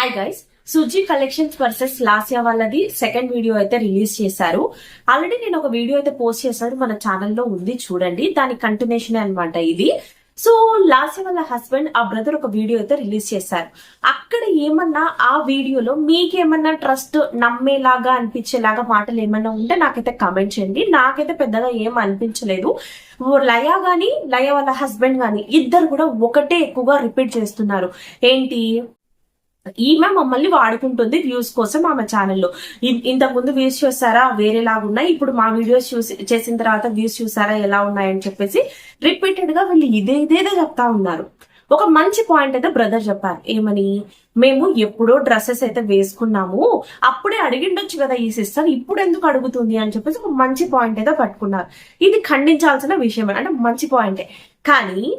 Hi guys Suji collections versus Lasya వాళ్ళది second video అయితే release చేశారు. ఆల్రెడీ నేను ఒక వీడియో అయితే పోస్ట్ చేశాను మన ఛానల్లో ఉంది చూడండి. దాని కంటిన్యూషన్ అనమాట ఇది. సో లాసియా వాళ్ళ హస్బెండ్ ఆ బ్రదర్ ఒక వీడియో అయితే రిలీజ్ చేశారు. అక్కడ ఏమన్నా ఆ వీడియోలో మీకేమన్నా ట్రస్ట్ నమ్మేలాగా అనిపించేలాగా మాటలు ఏమన్నా ఉంటే నాకైతే కామెంట్ చేయండి. నాకైతే పెద్దగా ఏం అనిపించలేదు. ఓ లయ గాని లయ వాళ్ళ హస్బెండ్ గాని ఇద్దరు కూడా ఒకటే ఎక్కువగా రిపీట్ చేస్తున్నారు. ఏంటి? ఈమె మమ్మల్ని వాడుకుంటుంది వ్యూస్ కోసం ఆమె ఛానల్లో ఇంతకు ముందు వ్యూస్ చూసారా? వేరేలాగా ఉన్నాయి. ఇప్పుడు మా వీడియోస్ చూసి చేసిన తర్వాత వ్యూస్ చూసారా? ఎలా ఉన్నాయని చెప్పేసి రిపీటెడ్గా వీళ్ళు ఇదే ఇదేదో చెప్తా ఉన్నారు. ఒక మంచి పాయింట్ అయితే బ్రదర్ చెప్పారు. ఏమని? మేము ఎప్పుడో డ్రెస్సెస్ అయితే వేసుకున్నాము. అప్పుడే అడిగిండొచ్చు కదా ఈ సిస్టర్ ఇప్పుడు ఎందుకు అడుగుతుంది అని చెప్పేసి ఒక మంచి పాయింట్ అయితే పట్టుకున్నారు. ఇది ఖండించాల్సిన విషయం అంటే మంచి పాయింటే కానీ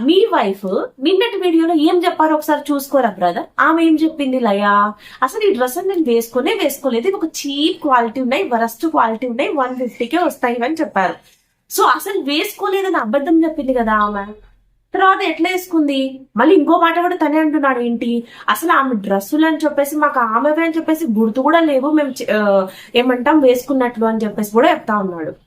మీ వైఫ్ నిన్నటి వీడియోలో ఏం చెప్పారో ఒకసారి చూసుకోరా బ్రదర్ ఆమె ఏం చెప్పింది లయా? అసలు ఈ డ్రెస్ నేను వేసుకునే వేసుకోలేదు. ఇది ఒక చీప్ క్వాలిటీ ఉన్నాయి వరస్ట్ క్వాలిటీ ఉన్నాయి వన్ ఫిఫ్టీకే వస్తాయి అని చెప్పారు. సో అసలు వేసుకోలేదని అబద్ధం చెప్పింది కదా ఆమె. తర్వాత ఎట్లా వేసుకుంది? మళ్ళీ ఇంకో మాట కూడా తనే అంటున్నాడు ఏంటి? అసలు ఆమె డ్రెస్సులు అని చెప్పేసి మాకు ఆమెవే అని చెప్పేసి గుర్తు కూడా లేవు. మేము చే- ఏమంటాం వేసుకున్నట్లు అని చెప్పేసి కూడా చెప్తా ఉన్నాడు.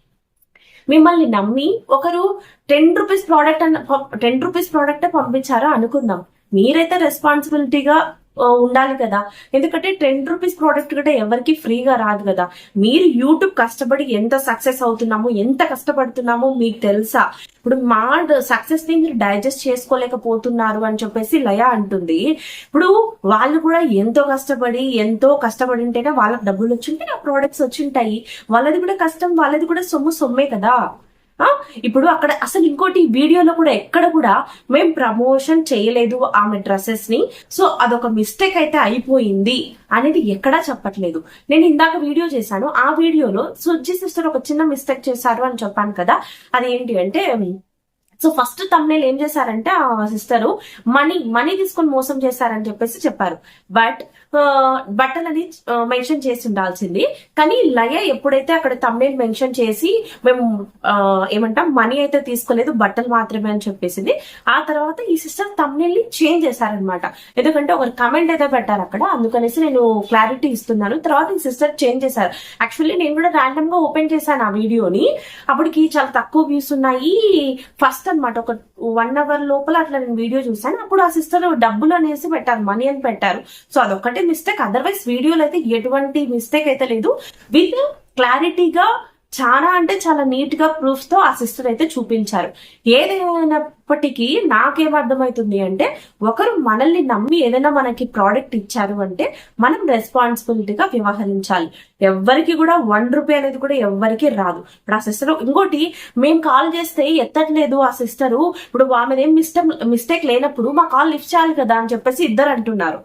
మిమ్మల్ని నమ్మి ఒకరు టెన్ రూపీస్ ప్రోడక్ట్ అన్న టెన్ రూపీస్ ప్రోడక్ట్ పంపించారా అనుకుందాం. మీరైతే రెస్పాన్సిబిలిటీగా ఉండాలి కదా. ఎందుకంటే టెన్ రూపీస్ ప్రోడక్ట్ కూడా ఎవరికి ఫ్రీగా రాదు కదా. మీరు యూట్యూబ్ కష్టపడి ఎంత సక్సెస్ అవుతున్నామో ఎంత కష్టపడుతున్నామో మీకు తెలుసా? ఇప్పుడు మా సక్సెస్ని మీరు డైజెస్ట్ చేసుకోలేకపోతున్నారు అని చెప్పేసి లయ అంటుంది. ఇప్పుడు వాళ్ళు కూడా ఎంతో కష్టపడి ఎంతో కష్టపడి ఉంటేనే వాళ్ళకి డబ్బులు వచ్చింటే ఆ ప్రోడక్ట్స్ వచ్చింటాయి. వాళ్ళది కూడా కష్టం వాళ్ళది కూడా సొమ్ము సొమ్మే కదా. ఇప్పుడు అక్కడ అసలు ఇంకోటి వీడియోలో కూడా ఎక్కడ కూడా మేము ప్రమోషన్ చేయలేదు ఆమె డ్రెస్సెస్ని సో అదొక మిస్టేక్ అయితే అయిపోయింది అనేది ఎక్కడా చెప్పట్లేదు. నేను ఇందాక వీడియో చేశాను. ఆ వీడియోలో సుజ్జి సిస్టర్ ఒక చిన్న మిస్టేక్ చేశారు అని చెప్పాను కదా. అది ఏంటి అంటే సో ఫస్ట్ తమ్నేల్ ఏం చేశారంటే ఆ సిస్టర్ మనీ మనీ తీసుకొని మోసం చేశారని చెప్పేసి చెప్పారు. బట్ బట్టలని మెన్షన్ చేసి ఉండాల్సింది. కానీ లయ ఎప్పుడైతే అక్కడ తమ్నేల్ మెన్షన్ చేసి మేము ఆ, ఏమంటాం మనీ అయితే తీసుకోలేదు బట్టలు మాత్రమే అని చెప్పేసింది. ఆ తర్వాత ఈ సిస్టర్ తమ్నేల్ని చేంజ్ చేశారనమాట ఎందుకంటే ఒకరు కమెంట్ అయితే పెట్టారు అక్కడ. అందుకనేసి నేను క్లారిటీ ఇస్తున్నాను. తర్వాత ఈ సిస్టర్ చేంజ్ చేశారు. యాక్చువల్లీ నేను కూడా ర్యాండమ్గా ఓపెన్ చేశాను ఆ వీడియోని అప్పటికి చాలా తక్కువ వ్యూస్ ఉన్నాయి. ఫస్ట్ అన్నమాట. ఒక వన్ అవర్ లోపల అట్లా నేను వీడియో చూసాను అప్పుడు ఆ సిస్టర్ డబ్బులు అనేసి పెట్టారు మనీ అని పెట్టారు. సో అదొకటి మిస్టేక్ అదర్వైజ్ వీడియోలో అయితే ఎటువంటి మిస్టేక్ అయితే లేదు. విత్ క్లారిటీగా చాలా అంటే చాలా నీట్గా ప్రూఫ్స్తో ఆ సిస్టర్ అయితే చూపించారు. ఏదైనప్పటికీ నాకేం అర్థమవుతుంది అంటే ఒకరు మనల్ని నమ్మి ఏదైనా మనకి ప్రోడక్ట్ ఇచ్చారు అంటే మనం రెస్పాన్సిబిలిటీగా వ్యవహరించాలి. ఎవ్వరికి కూడా వన్ రూపీ అనేది కూడా ఎవ్వరికి రాదు. ఇప్పుడు ఆ సిస్టర్ ఇంకోటి మేము కాల్ చేస్తే ఎత్తట్లేదు ఆ సిస్టరు ఇప్పుడు ఆమెదేం మిస్టేక్ మిస్టేక్ లేనప్పుడు మా కాల్ లిఫ్ట్ చేయాలి కదా అని చెప్పేసి ఇద్దరు అంటున్నారు.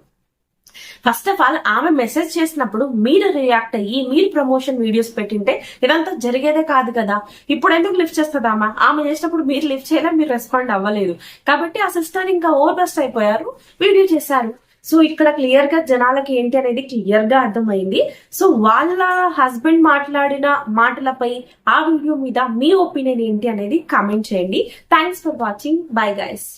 ఫస్ట్ ఆఫ్ ఆల్ ఆమె మెసేజ్ చేసినప్పుడు మీరు రియాక్ట్ అయ్యి మీరు ప్రమోషన్ వీడియోస్ పెట్టింటే ఇదంతా జరిగేదే కాదు కదా. ఇప్పుడు ఎందుకు లిఫ్ట్ చేస్తుందామా ఆమె? చేసినప్పుడు మీరు లిఫ్ట్ చేయలే మీరు రెస్పాండ్ అవ్వలేదు. కాబట్టి ఆ సిస్టర్ ఇంకా ఓవర్ బెస్ట్ అయిపోయారు వీడియో చేశారు. సో ఇక్కడ క్లియర్గా జనాలకి ఏంటి అనేది క్లియర్గా అర్థమైంది. సో వాళ్ళ హస్బెండ్ మాట్లాడిన మాటలపై ఆ వీడియో మీద మీ ఒపీనియన్ ఏంటి అనేది కామెంట్ చేయండి. Thanks for watching bye guys